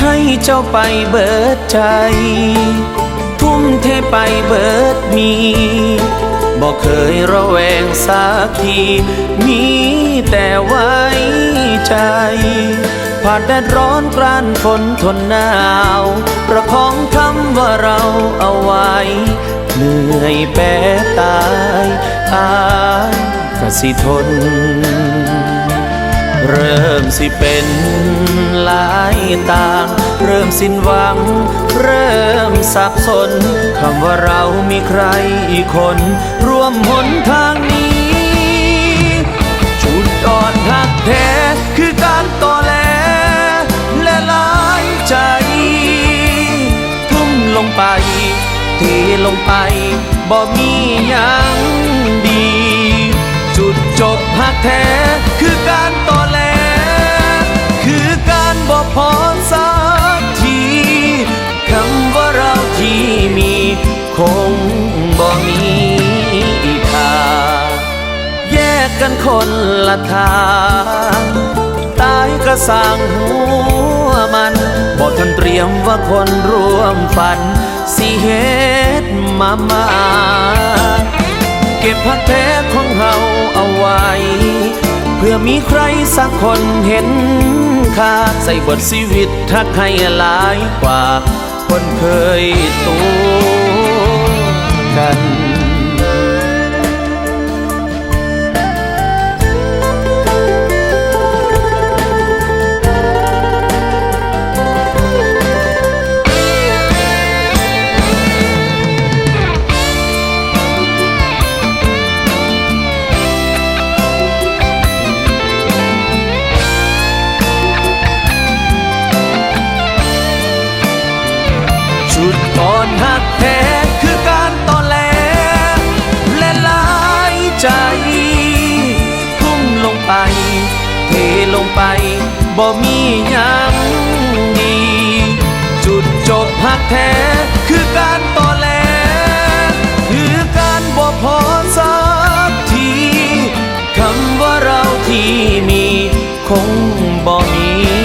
ให้เจ้าไปเบิดใจ ทุ่มเทไปเบิดมีบอกเคยระแวงสักที มีแต่ไว้ใจผ่านแดดร้อนกลั้นฝนทนหนาว ประคองคำว่าเราเอาไว้ เหนื่อยแปรตายอายกสิทน เริ่มสิเป็น หลายต่าง เริ่มสิ้นหวัง เริ่มสับสนคำว่าเรามีใครอีกคน ร่วมหนทางนี้จุดอ่อนหักแท้คือการต่อแลและหลายใจ ทุ่มลงไป เทลงไปบ่มีหยังดี จุดจบหักแท้คือการต่อ กันคนละทางตายก็สางหัวมันบอกทันเตรียมว่าคนร่วมฝัน สิเหตุมามาเก็บพักแท้ของเราเอาไว้ เพื่อมีใครสักคนเห็นค่าใส่บทชีวิตทักให้หลายกว่า คนเคยตัวกัน อนหักแท้คือการต่อแลและหลายใจ ทุ่มลงไป เทลงไปบ่มียังดี จุดจบหักแท้คือการต่อแลคือการบ่พอสักทีคำว่าเราที่มีคงบ่มี